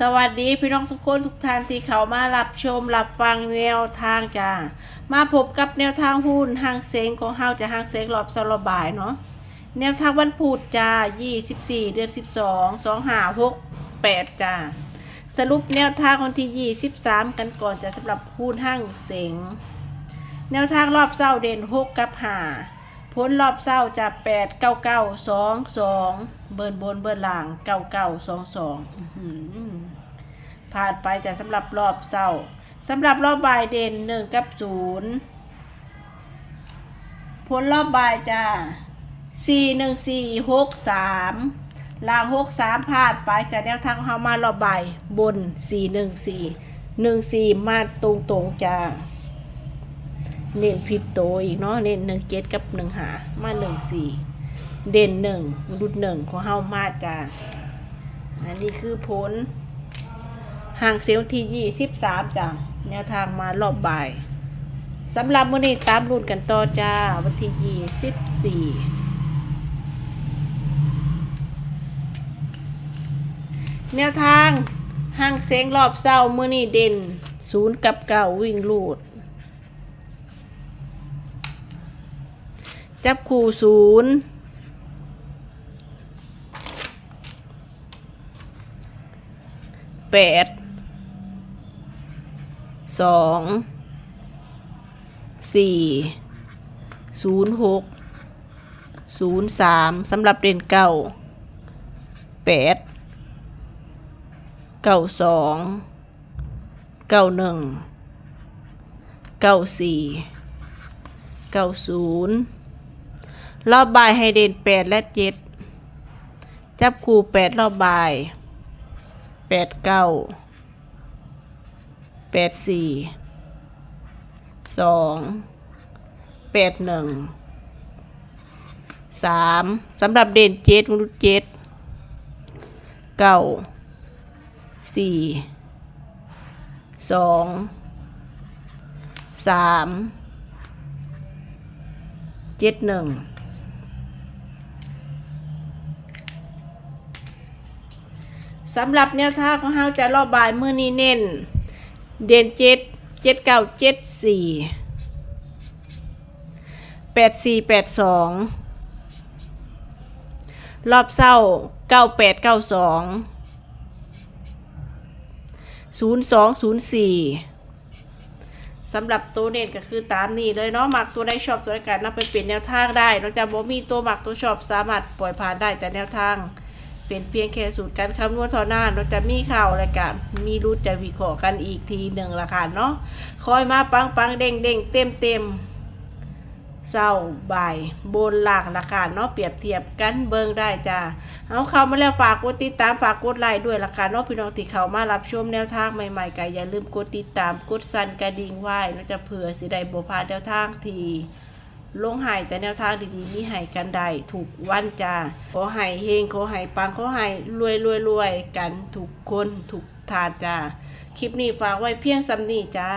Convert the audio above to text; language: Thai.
สวัสดีพี่น้องทุกคนทุกท่านที่เขามารับชมรับฟังแนวทางจ้ามาพบกับแนวทางหุ้นห้างเซงของเฮาจะห้างเซงรอบสลบายเนาะแนวทางวันพุธจ้า24 เดือน 12 2 5 6 8จ้าสรุปแนวทางวันที่ 23 กันก่อนจะสำหรับหุ้นห้างเสงแนวทางรอบเศร้าเด่น6กับ5พ้นรอบเศร้าจะ8 9 9 2 2 เบิร์นบนเบิร์นล่าง 9 9 2 2อื้อหือ ผ่านไปแต่สำหรับรอบเศร้าสำหรับรอบบ่ายเด่นหนึ่งกับศูนย์ผลรอบบ่ายจ้าสี่หนึ่งสี่หกสามลางหกสามผ่านไปจะแนวทางของเขามารอบบ่ายบนสี่หนึ่งสี่หนึ่งสี่มาตรงตรงจ้าเน้นผิดโตอีกเนาะเน้นหนึ่งเจ็ดกับหนึ่งหามาหนึ่งสี่เด่นหนึ่งรุดหนึ่งของเฮามาจ้าอันนี้คือผล ห่างเซลที่ยี่สิบสามจ้ะแนวทางมารอบบ่ายสำหรับมื้อนี้ตามรุ่นกันต่อจ้า วันที่ยี่สิบสี่แนวทางห่างเสียงรอบเศร้ามือนี้เด่นศูนย์กับเก้าวิ่งลูด จับคู่ศูนย์แปด สองสี่ศูนย์หกศูนย์สามสำหรับเด่นเก้าแปดเก้าสองเก้าหนึ่งเก้าสี่เก้าศูนย์รอบบ่ายให้เด่นแปดและเจ็ดจับคู่แปดรอบบ่ายแปดเก้า แปดสี่สองแปดหนึ่งสามสำหรับเด่นเจ็ดมนุษย์เจ็ดเก้าสี่สองสามเจ็ดหนึ่งสำหรับแนวทางของเฮาจะรอบบ่าย มือนี้เน้น เด่นเจ็ดเจ็ดเก้าเจ็ดสี่แปดสี่แปดสองรอบเศร้าเก้าแปดเก้าสองศูนย์สองศูนย์สี่สำหรับตัวเด่นก็คือตามนี้เลยเนาะหมักตัวได้ชอบตัวได้การนำไปเปลี่ยนแนวทางได้นอกจากบ่มีตัวหมักตัวชอบสามารถปล่อยผ่านได้แต่แนวทาง เป็นเพียงแค่สูตรการคำนวณเท่านั้นเราจะมีข่าวอะไรกัมีรูดจะวิเคราะห์กันอีกทีหนึ่งละค่ะเนาะคอยมาปังปังเด้งเด้งเต็มเต็มเศร้าบ่ายบนหลากราคาเนาะเปรียบเทียบกันเบิ่งได้จ้าเอาเข้ามาแล้วฝากกดติดตามฝากกดไลค์ด้วยราคาเนาะพี่น้องที่เข้ามารับชมแนวทางใหม่ๆก็อย่าลืมกดติดตามกดสั่นกระดิ่งไว้เนาจะเผื่อสิได้บ่พลาดแนวทางที ลงหายแต่แนวทางดีๆมีหายกันได้ถูกวันจ้าขอหายเฮงขอหายปังขอหายรวยรวยรวยกันทุกคนทุกทานจ้าคลิปนี้ฝากไว้เพียงสำนีจ้า